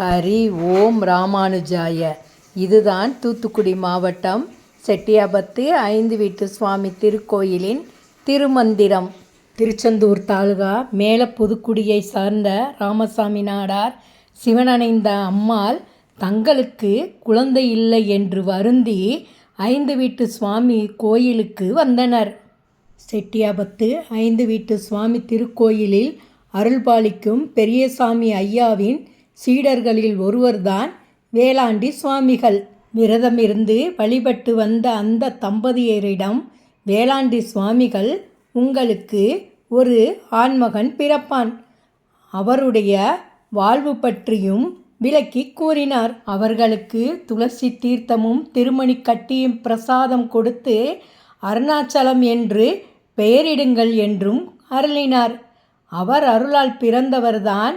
ஹரி ஓம் ராமானுஜாய. இதுதான் தூத்துக்குடி மாவட்டம் செட்டியாபத்து ஐந்து வீட்டு சுவாமி திருக்கோயிலின் திருமந்திரம். திருச்செந்தூர் தாலுகா மேல புதுக்குடியை சார்ந்த ராமசாமி நாடார் சிவனணைந்த அம்மாள் தங்களுக்கு குழந்தை இல்லை என்று வருந்தி ஐந்து வீட்டு சுவாமி கோயிலுக்கு வந்தனர். செட்டியாபத்து ஐந்து வீட்டு சுவாமி திருக்கோயிலில் அருள்பாலிக்கும் பெரியசாமி ஐயாவின் சீடர்களில் ஒருவர்தான் வேளாண்டி சுவாமிகள். விரதமிருந்து வழிபட்டு வந்த அந்த தம்பதியரிடம் வேளாண்டி சுவாமிகள் உங்களுக்கு ஒரு ஆண்மகன் பிறப்பான். அவருடைய வாழ்வு பற்றியும் விளக்கி கூறினார். அவர்களுக்கு துளசி தீர்த்தமும் திருமணி கட்டியும் பிரசாதம் கொடுத்து அருணாச்சலம் என்று பெயரிடுங்கள் என்றும் அருளினார். அவர் அருளால் பிறந்தவர்தான்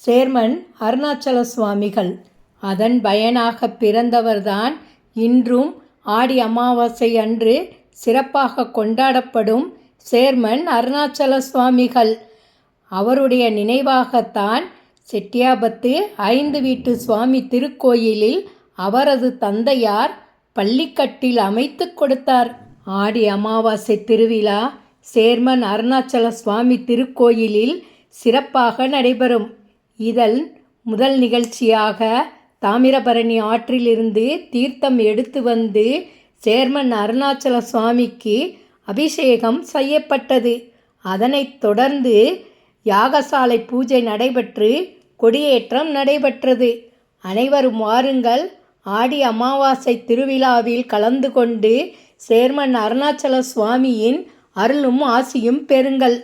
சேர்மன் அருணாச்சல சுவாமிகள் அதன் பயனாக பிறந்தவர்தான் இன்றும் ஆடி அமாவாசை அன்று சிறப்பாக கொண்டாடப்படும் சேர்மன் அருணாச்சல சுவாமிகள் அவருடைய நினைவாகத்தான் செட்டியாபத்து ஐந்து வீட்டு சுவாமி திருக்கோயிலில் அவரது தந்தையார் பள்ளிக்கட்டில் அமைத்து கொடுத்தார். ஆடி அமாவாசை திருவிழா சேர்மன் அருணாச்சல சுவாமி திருக்கோயிலில் சிறப்பாக நடைபெறும். இதழ் முதல் நிகழ்ச்சியாக தாமிரபரணி ஆற்றிலிருந்து தீர்த்தம் எடுத்து வந்து சேர்மன் அருணாச்சல சுவாமிக்கு அபிஷேகம் செய்யப்பட்டது. அதனைத் தொடர்ந்து யாகசாலை பூஜை நடைபெற்று கொடியேற்றம் நடைபெற்றது. அனைவரும் வாருங்கள். ஆடி அமாவாசை திருவிழாவில் கலந்து கொண்டு சேர்மன் அருணாச்சல சுவாமியின் அருளும் ஆசியும் பெறுங்கள்.